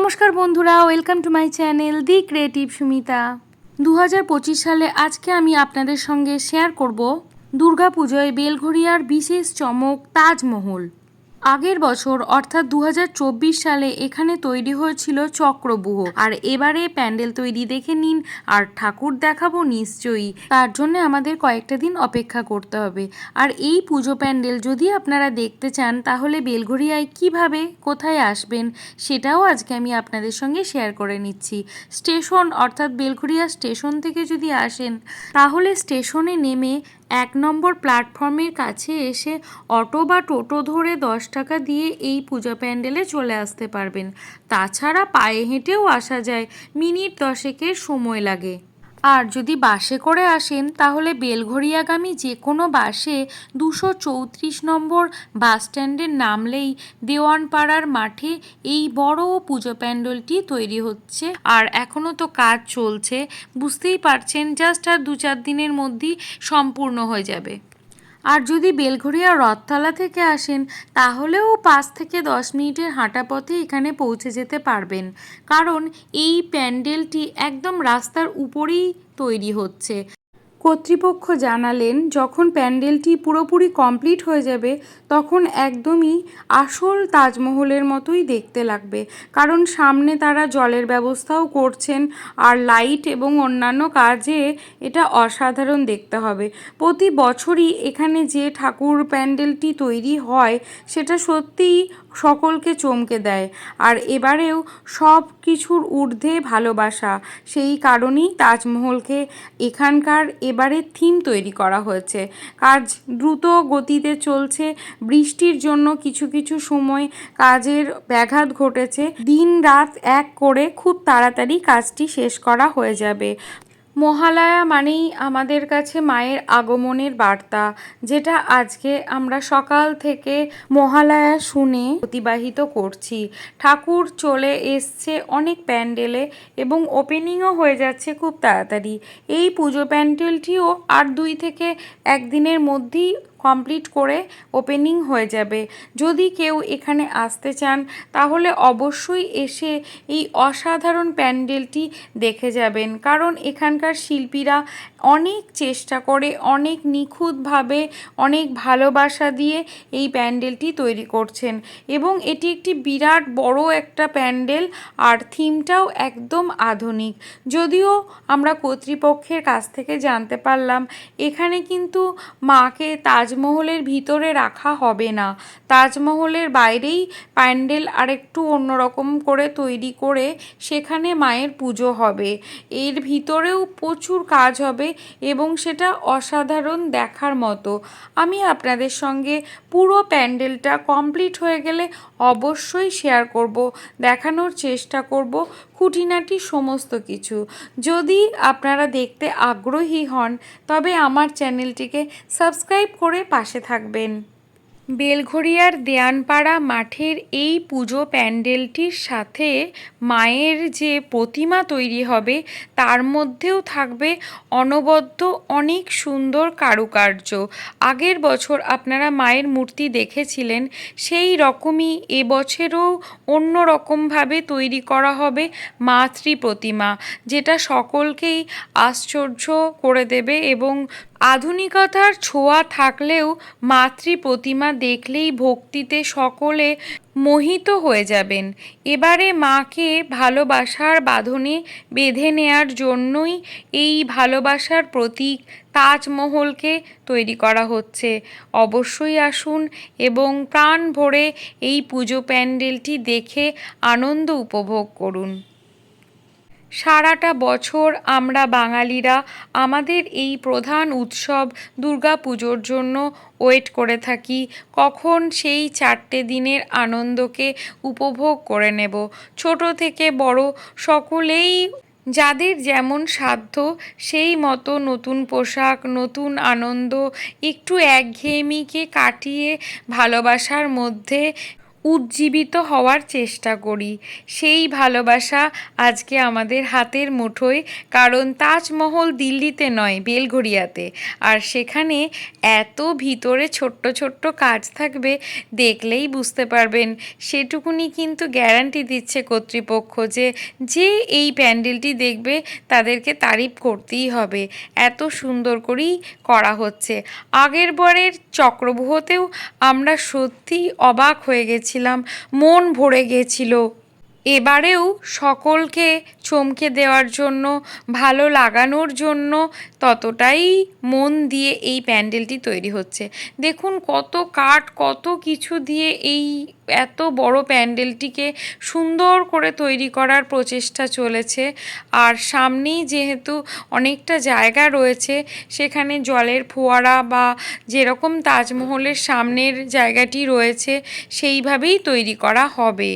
নমস্কার বন্ধুরা welcome to my channel the creative Sumita দু হাজার পঁচিশ সালে আজকে আমি আপনাদের সঙ্গে শেয়ার করব দুর্গাপুজোয় বেলঘড়িয়ার বিশেষ চমক তাজমহল। আগের বছর, অর্থাৎ দু হাজার চব্বিশ সালে, এখানে তৈরি হয়েছিল চক্রবুহ। আর এবারে প্যান্ডেল তৈরি দেখে নিন, আর ঠাকুর দেখাবো নিশ্চয়ই। তার জন্য আমাদের কয়েকটা দিন অপেক্ষা করতে হবে। আর এই পুজো প্যান্ডেল যদি আপনারা দেখতে চান, তাহলে বেলঘড়িয়ায় কীভাবে, কোথায় আসবেন, সেটাও আজকে আমি আপনাদের সঙ্গে শেয়ার করে নিচ্ছি। স্টেশন, অর্থাৎ বেলঘড়িয়া স্টেশন থেকে যদি আসেন, তাহলে স্টেশনে নেমে এক নম্বর প্ল্যাটফর্মের কাছে এসে অটো বা টোটো ধরে দশ টাকা দিয়ে এই পূজা প্যান্ডেলে চলে আসতে পারবেন। তাছাড়া পায়ে হেঁটেও আসা যায়। মিনিট দশেকের সময় লাগে। আর যদি বাসে করে আসেন, তাহলে বেলঘড়িয়াগামী যে কোনো বাসে দুশো চৌত্রিশ নম্বর বাসস্ট্যান্ডে নামলেই দেওয়ানপাড়ার মাঠে এই বড় পুজো প্যান্ডেলটি তৈরি হচ্ছে। আর এখনও তো কাজ চলছে। বুঝতেই পারছেন, জাস্ট আর দু চার দিনের মধ্যেই সম্পূর্ণ হয়ে যাবে। আর যদি বেলঘরিয়া রথতলা থেকে আসেন, তাহলেও পাঁচ থেকে দশ মিনিটের হাঁটা পথে এখানে পৌঁছে যেতে পারবেন। কারণ এই প্যান্ডেলটি একদম রাস্তার উপরেই তৈরি হচ্ছে। কর্তৃপক্ষ জানালেন, যখন প্যান্ডেলটি পুরোপুরি কমপ্লিট হয়ে যাবে, তখন একদমই আসল তাজমহলের মতোই দেখতে লাগবে। কারণ সামনে তারা জলের ব্যবস্থাও করছেন আর লাইট এবং অন্যান্য কাজে এটা অসাধারণ দেখতে হবে। প্রতি বছরই এখানে যে ঠাকুর প্যান্ডেলটি তৈরি হয়, সেটা সত্যিই সকলকে চমকে দেয়। আর এবারেও সব কিছুর ঊর্ধ্বে ভালোবাসা। সেই কারণেই তাজমহলকে এখানকার এবারে থিম তৈরি করা হয়েছে। কাজ দ্রুত গতিতে চলছে। বৃষ্টির জন্য কিছু কিছু সময় কাজের ব্যাঘাত ঘটেছে। দিন রাত এক করে খুব তাড়াতাড়ি কাজটি শেষ করা হয়ে যাবে। মহালয়া মানেই আমাদের কাছে মায়ের আগমনের বার্তা, যেটা আজকে আমরা সকাল থেকে মহালয়া শুনে অতিবাহিত করছি। ঠাকুর চলে এসছে অনেক প্যান্ডেলে এবং ওপেনিংও হয়ে যাচ্ছে খুব তাড়াতাড়ি। এই পুজো প্যান্ডেলটিও আর দুই থেকে একদিনের মধ্যেই কমপ্লিট করে ওপেনিং হয়ে যাবে। যদি কেউ এখানে আসতে চান, তাহলে অবশ্যই এসে এই অসাধারণ প্যান্ডেলটি দেখে যাবেন। কারণ এখানকার শিল্পীরা অনেক চেষ্টা করে, অনেক নিখুঁতভাবে, অনেক ভালোবাসা দিয়ে এই প্যান্ডেলটি তৈরি করছেন। এবং এটি একটি বিরাট বড় একটা প্যান্ডেল, আর থিমটাও একদম আধুনিক। যদিও আমরা কর্তৃপক্ষের কাছ থেকে জানতে পারলাম, এখানে কিন্তু মাকে তাজমহলের ভিতরে রাখা হবে না। তাজমহলের বাইরেই প্যান্ডেল আরেকটু অন্যরকম করে তৈরি করে সেখানে মায়ের পুজো হবে। এর ভিতরেও প্রচুর কাজ হবে এবং সেটা অসাধারণ দেখার মতো। আমি আপনাদের সঙ্গে পুরো প্যান্ডেলটা কমপ্লিট হয়ে গেলে অবশ্যই শেয়ার করব, দেখানোর চেষ্টা করব, খুঁটিনাটি সমস্ত কিছু। যদি আপনারা দেখতে আগ্রহী হন, তবে আমার চ্যানেলটিকে সাবস্ক্রাইব করে পাশে থাকবেন। বেলঘড়িয়ার দেয়ানপাড়া মাঠের এই পুজো প্যান্ডেলটির সাথে মায়ের যে প্রতিমা তৈরি হবে, তার মধ্যেও থাকবে অনবদ্য অনেক সুন্দর কারুকার্য। আগের বছর আপনারা মায়ের মূর্তি দেখেছিলেন, সেই রকমই এবছরও অন্য রকমভাবে তৈরি করা হবে মাতৃ প্রতিমা, যেটা সকলকেই আশ্চর্য করে দেবে এবং আধুনিকতার ছোঁয়া থাকলেও মাতৃ প্রতিমা দেখলেই ভক্তিতে সকলে মোহিত হয়ে যাবেন। এবারে মাকে ভালোবাসার বাঁধনে বেঁধে নেয়ার জন্যই এই ভালোবাসার প্রতীক তাজমহলকে তৈরি করা হচ্ছে। অবশ্যই আসুন এবং প্রাণ ভরে এই পুজো প্যান্ডেলটি দেখে আনন্দ উপভোগ করুন। সারাটা বছর আমরা বাঙালিরা আমাদের এই প্রধান উৎসব দুর্গা পুজোর জন্য ওয়েট করে থাকি। কখন সেই চারটে দিনের আনন্দকে উপভোগ করে নেব। ছোট থেকে বড় সকলেই যাদের যেমন সাধ্য সেই মতো নতুন পোশাক, নতুন আনন্দ, একটু একঘেয়েমিকে কাটিয়ে ভালোবাসার মধ্যে উজ্জীবিত হওয়ার চেষ্টা করি। সেই ভালোবাসা আজকে আমাদের হাতের মুঠোয়, কারণ তাজমহল দিল্লিতে নয় বেলঘরিয়াতে আর সেখানে এত ভিতরে ছোট্ট ছোট্ট কাজ থাকবে, দেখলেই বুঝতে পারবেন। সেটুকুনি কিন্তু গ্যারান্টি দিচ্ছে কর্তৃপক্ষ যে যে এই প্যান্ডেলটি দেখবে, তাদেরকে তারিফ করতেই হবে। এত সুন্দর করেই করা হচ্ছে। আগের বরের চক্রবুহতেও আমরা সত্যি অবাক হয়ে গেছিলাম মন ভরে গেছিল। এবারেও সকলকে চমকে দেওয়ার জন্য, ভালো লাগানোর জন্য ততটাই মন দিয়ে এই প্যান্ডেলটি তৈরি হচ্ছে। দেখুন কত কাঠ, কত কিছু দিয়ে এই এত বড় প্যান্ডেলটিকে সুন্দর করে তৈরি করার প্রচেষ্টা চলেছে। আর সামনেই যেহেতু অনেকটা জায়গা রয়েছে, সেখানে জলের ফোয়ারা বা যেরকম তাজমহলের সামনের জায়গাটি রয়েছে, সেইভাবেই তৈরি করা হবে।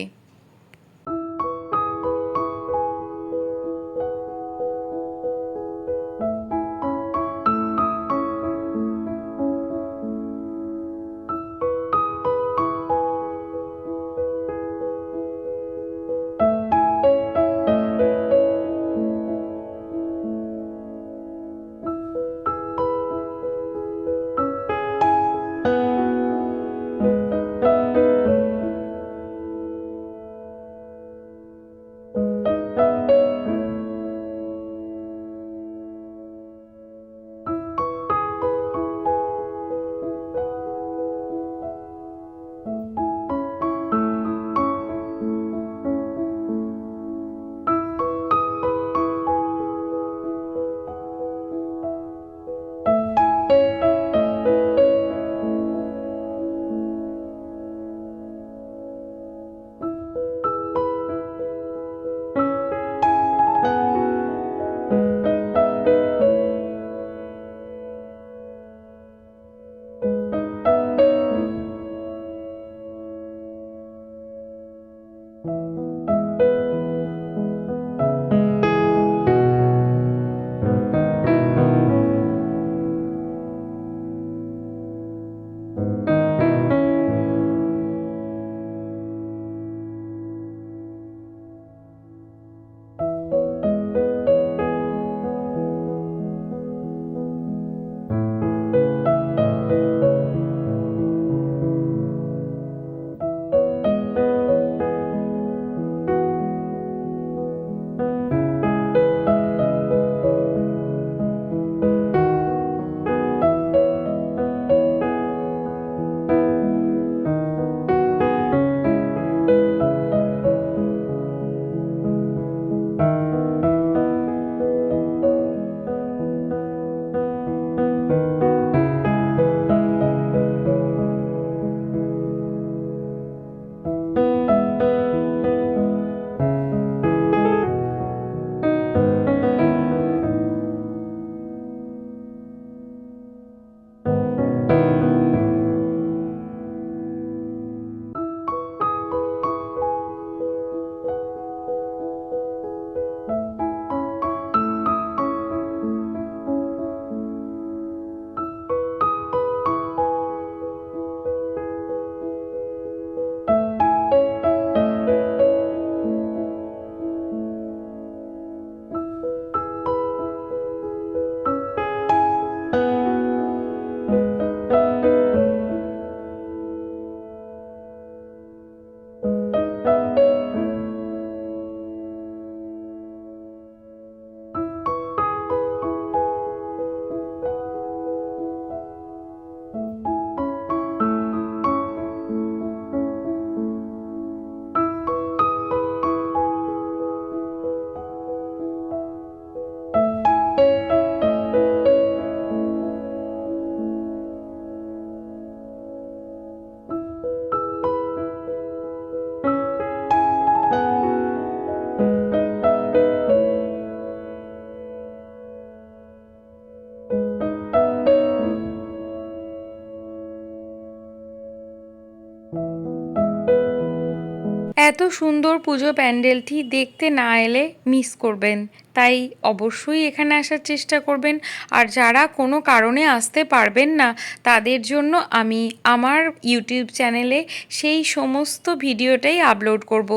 এত সুন্দর পুজো প্যান্ডেলটি দেখতে না এলে মিস করবেন। তাই অবশ্যই এখানে আসার চেষ্টা করবেন। আর যারা কোনো কারণে আসতে পারবেন না, তাদের জন্য আমি আমার ইউটিউব চ্যানেলে সেই সমস্ত ভিডিওটাই আপলোড করব,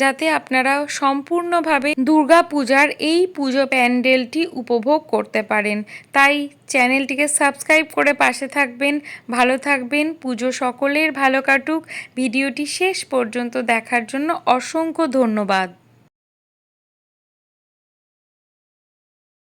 যাতে আপনারা সম্পূর্ণভাবে দুর্গা পূজার এই পুজো প্যান্ডেলটি উপভোগ করতে পারেন। তাই চ্যানেলটিকে সাবস্ক্রাইব করে পাশে থাকবেন, ভালো থাকবেন, পুজো সকলের ভালো কাটুক। ভিডিওটি শেষ পর্যন্ত দেখার জন্য অসংখ্য ধন্যবাদ।